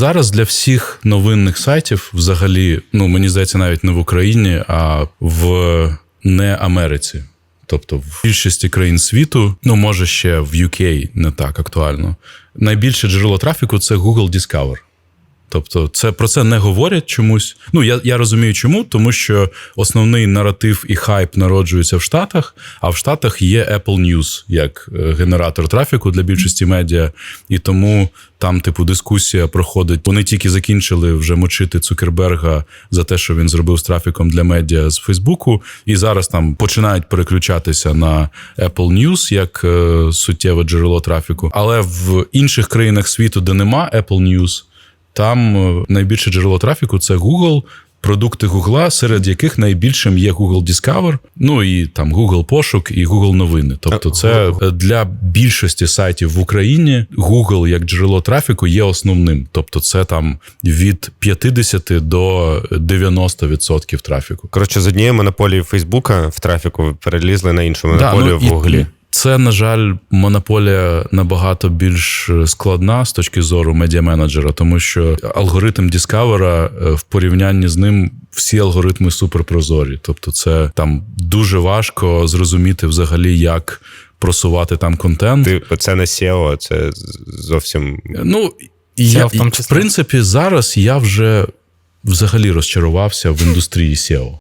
зараз для всіх новинних сайтів, взагалі, ну мені здається, навіть не в Україні, а в не Америці. Тобто в більшості країн світу, ну може ще в UK не так актуально. Найбільше джерело трафіку це Google Discover. Тобто, це про це не говорять чомусь. Ну я, я розумію, чому, тому що основний наратив і хайп народжується в Штатах, а в Штатах є Apple News як е, генератор трафіку для більшості медіа, і тому там, типу, дискусія проходить. Вони тільки закінчили вже мочити Цукерберга за те, що він зробив з трафіком для медіа з Фейсбуку, і зараз там починають переключатися на Apple News як е, суттєве джерело трафіку. Але в інших країнах світу, де нема Apple News, там е, найбільше джерело трафіку це Google, продукти Google, серед яких найбільшим є Google Discover, ну і там Google пошук і Google новини. Тобто, це для більшості сайтів в Україні Google як джерело трафіку є основним. Тобто, це там від 50 до 90% трафіку. Коротше, з однієї монополії Фейсбука в трафіку перелізли на іншу монополію ну, і в Гуглі. Це, на жаль, монополія набагато більш складна з точки зору медіаменеджера, тому що алгоритм Discover е, в порівнянні з ним всі алгоритми суперпрозорі. Тобто, це там дуже важко зрозуміти взагалі, як просувати там контент. Ти це не SEO, це зовсім Ну я, в тому в принципі зараз я вже взагалі розчарувався в індустрії SEO.